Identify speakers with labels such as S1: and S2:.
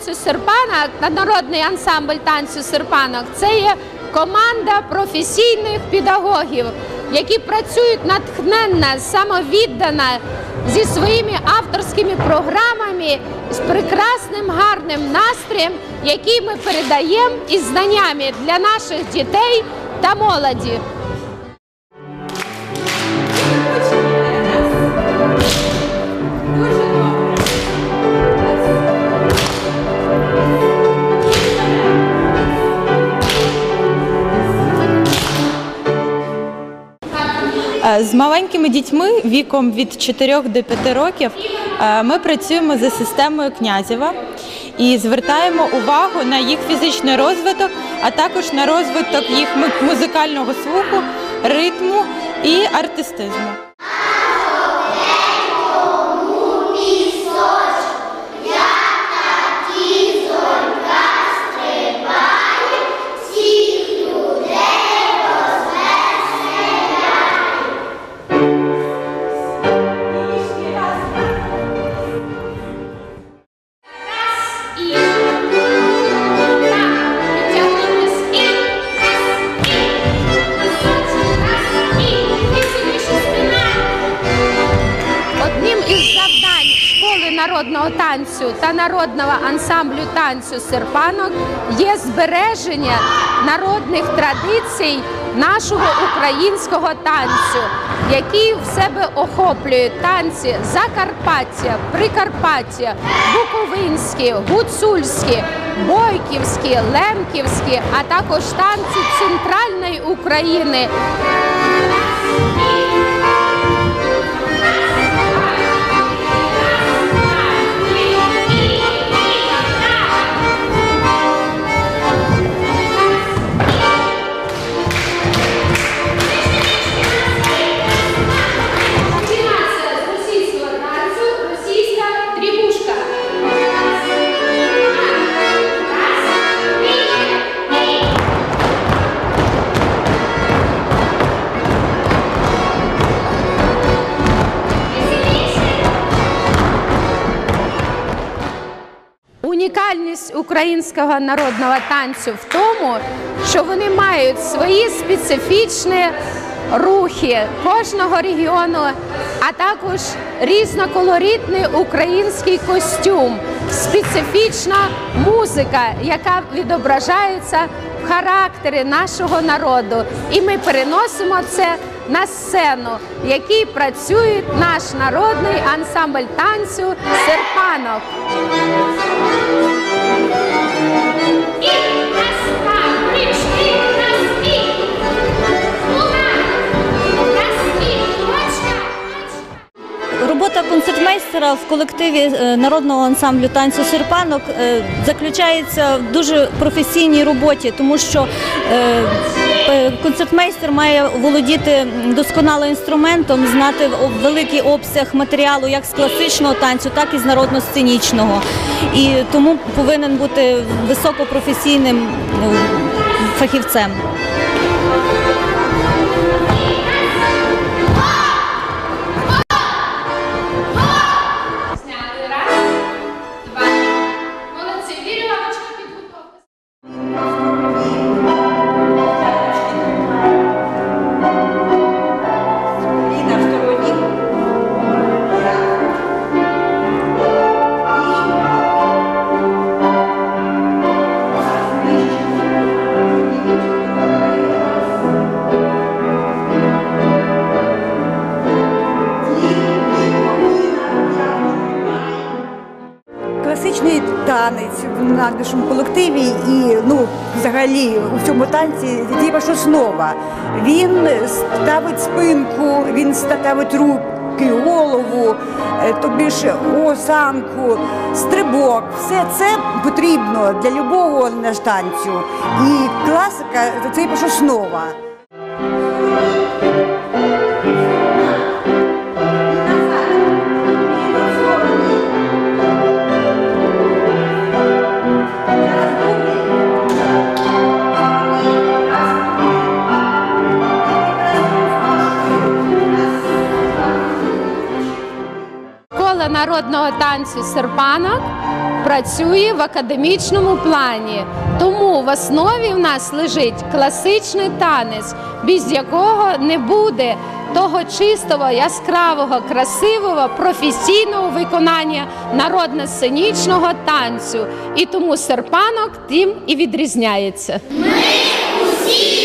S1: танцю серпанок народний ансамбль танцю серпанок це є команда професійних педагогів, які працюють натхненно, самовіддано зі своїми авторськими програмами, з прекрасним гарним настроєм, який ми передаємо із знаннями для наших дітей та молоді.
S2: З маленькими дітьми віком від 4 до 5 років е, ми працюємо за системою Князєва і звертаємо увагу на їх фізичний розвиток, а також на розвиток їх му- музикального слуху, ритму і артистизму.
S1: Танцю та народного ансамблю танцю серпанок є збереження народних традицій нашого українського танцю, які в себе охоплюють танці Закарпаття, Прикарпаття, Буковинські, Гуцульські, Бойківські, Лемківські, а також танці центральної України. Унікальність українського народного танцю в тому, що вони мають свої специфічні рухи кожного регіону, а також різноколоритний український костюм, специфічна музика, яка відображається в характері нашого народу. І ми переносимо це на сцену, в якій працює наш народний ансамбль танцю серпанок.
S3: Робота концертмейстера в колективі е, народного ансамблю танцю серпанок е, заключається в дуже професійній роботі, тому що е, концертмейстер має володіти досконало інструментом, знати великий обсяг матеріалу як з класичного танцю, так і з народно-сценічного. І тому повинен бути високопрофесійним е, фахівцем.
S4: Класичний танець в нашому колективі і ну, взагалі у цьому танці діва ж основа. Він ставить спинку, він ставить руки, голову, е, тобі ж осанку, стрибок. Все це потрібно для любого наш танцю. І класика це ж основа.
S1: Народного танцю серпанок працює в академічному плані. Тому в основі в нас лежить класичний танець, без якого не буде того чистого, яскравого, красивого, професійного виконання народно-сценічного танцю. І тому серпанок тим і відрізняється.
S5: Усі